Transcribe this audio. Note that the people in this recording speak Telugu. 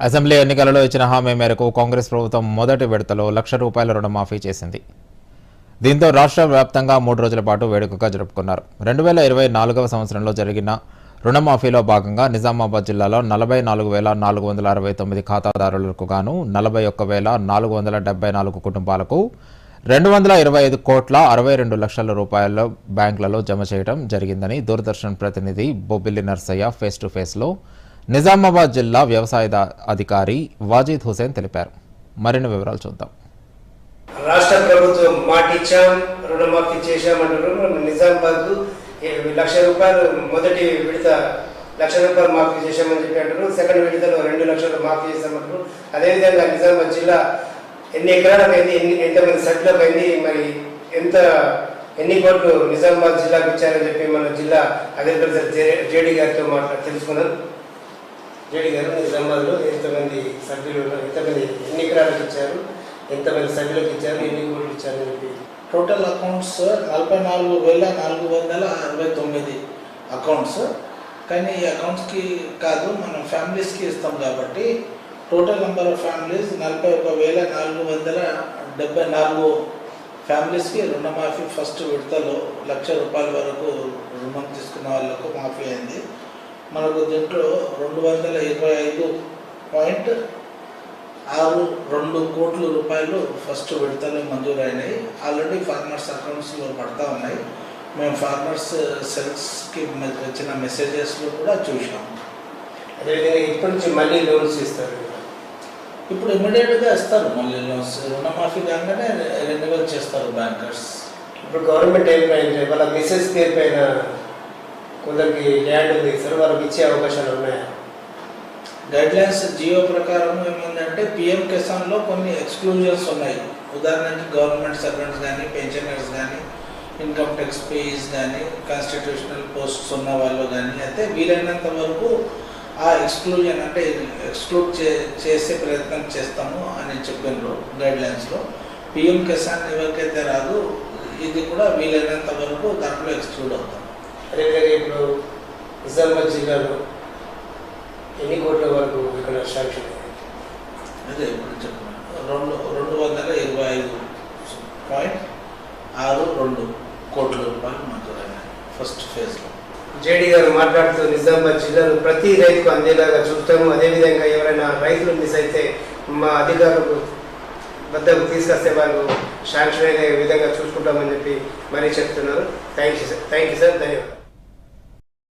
అసెంబ్లీ ఎన్నికలలో ఇచ్చిన హామీ మేరకు కాంగ్రెస్ ప్రభుత్వం మొదటి విడతలో లక్ష రూపాయల రుణమాఫీ చేసింది. దీంతో రాష్ట్ర వ్యాప్తంగా మూడు రోజుల పాటు వేడుకగా జరుపుకున్నారు. రెండు వేల ఇరవై నాలుగవ సంవత్సరంలో జరిగిన రుణమాఫీలో భాగంగా నిజామాబాద్ జిల్లాలో నలభై నాలుగు వేల నాలుగు వందల అరవై తొమ్మిది ఖాతాదారులకు గాను నలభై ఒక్క వేల నాలుగు వందల డెబ్బై నాలుగు కుటుంబాలకు రెండు వందల ఇరవై ఐదు కోట్ల అరవై రెండు లక్షల రూపాయల బ్యాంకులలో జమ చేయడం జరిగిందని దూరదర్శన్ ప్రతినిధి బొబ్బిల్లి నర్సయ్య ఫేస్ టు ఫేస్లో నిజామాబాద్ జిల్లా వ్యవసాయ అధికారి వాజీద్ హుసేన్ తెలిపారు. మరిన్ని వివరాలు చూద్దాం. రాష్ట్ర ప్రభుత్వం మాట ఇచ్చాం రుణమాఫీ చేశామంటారు నిజామాబాద్ లక్ష రూపాయలు మొదటి విడత లక్ష రూపాయలు మాఫీ చేశామని చెప్పి అంటారు సెకండ్ విడతలో రెండు లక్షలు మాఫీ చేశామంటారు అదేవిధంగా నిజామాబాద్ జిల్లా ఎన్ని ఎకరాలకు అయింది ఎన్ని ఎంతమంది సభ్యులకు అయింది మరి ఎంత ఎన్ని కోట్లు నిజామాబాద్ జిల్లాకు ఇచ్చారని చెప్పి మన జిల్లా అగ్రికల్చర్ జేడీ గారితో మాట్లాడి తెలుసుకున్నాం జేడీ గారు నిజామాబాద్లో ఎంతమంది సభ్యులు ఎంతమంది ఎన్ని ఎకరాలకు ఇచ్చారు ఎంతమంది సభ్యులకు ఇచ్చారు ఎన్ని కోట్లు ఇచ్చారు అని చెప్పి. టోటల్ అకౌంట్స్ నలభై నాలుగు వేల నాలుగు వందల అరవై తొమ్మిది అకౌంట్స్ కానీ ఈ అకౌంట్స్కి కాదు మనం ఫ్యామిలీస్కి ఇస్తాం కాబట్టి టోటల్ నెంబర్ ఆఫ్ ఫ్యామిలీస్ నలభై ఒక వేల నాలుగు వందల డెబ్బై నాలుగు ఫ్యామిలీస్కి రుణమాఫీ ఫస్ట్ విడతలో లక్ష రూపాయల వరకు రుణం తీసుకున్న వాళ్ళకు మాఫీ అయింది. మనకు దీంట్లో రెండు వందల ఇరవై ఐదు పాయింట్ ఆరు రెండు కోట్ల రూపాయలు ఫస్ట్ విడతలో మంజూరైనాయి. ఆల్రెడీ ఫార్మర్స్ అకౌంట్స్లో పడతా ఉన్నాయి. మేము ఫార్మర్స్ సెల్స్కి వచ్చిన మెసేజెస్లో కూడా చూసాం ఇప్పటి నుంచి మళ్ళీ లోన్స్ ఇస్తారు. ఇప్పుడు ఇమ్మీడియట్గా ఇస్తారు మళ్ళీ లోన్స్. రుణమాఫీ కాగానే రెన్యువల్ చేస్తారు బ్యాంకర్స్ ఇప్పుడు గవర్నమెంట్ ఏం పైన వాళ్ళ మిసెస్ పేరు పైన కొందరికి ల్యాండ్ ఉంది సార్ వారికి ఇచ్చే అవకాశాలు ఉన్నాయా? గైడ్ లైన్స్ జియో ప్రకారం ఏముందంటే పిఎం కిసాన్లో కొన్ని ఎక్స్క్లూజన్స్ ఉన్నాయి. ఉదాహరణకి గవర్నమెంట్ సర్వెంట్స్ కానీ పెన్షనర్స్ కానీ ఇన్కమ్ ట్యాక్స్ పేస్ కానీ కాన్స్టిట్యూషనల్ పోస్ట్స్ ఉన్న వాళ్ళు కానీ అయితే వీలైనంత వరకు ఆ ఎక్స్క్లూజన్ అంటే ఎక్స్క్లూడ్ చే చేసే ప్రయత్నం చేస్తాము అని చెప్పినారు గైడ్ లైన్స్లో పిఎం కిసాన్ ఎవరికైతే రాదు ఇది కూడా వీలైనంత వరకు దాంట్లో ఎక్స్క్లూడ్ అవుతాం. అదేవిధంగా ఇప్పుడు నిజామాబాద్ జిల్లాలో ఎన్ని కోట్ల వరకు ఇక్కడ శాంక్షన్? అదే ఇప్పుడు చెప్పిన రెండు రెండు వందల ఇరవై ఐదు పాయింట్ ఆరు రెండు కోట్ల రూపాయలు మంజూరైనాయి ఫస్ట్ ఫేజ్లో. జేడీ గారు మాట్లాడుతూ నిజామాబాద్ జిల్లాలో ప్రతి రైతుకు అందేలాగా చూస్తాము. అదేవిధంగా ఎవరైనా రైతులు మిస్ అయితే మా అధికారులకు వద్దకు తీసుకొస్తే వాళ్ళు శాంక్షన్ అయ్యే విధంగా చూసుకుంటామని చెప్పి మరీ చెప్తున్నారు. Thank you sir thank you sir ధన్యవాదాలు.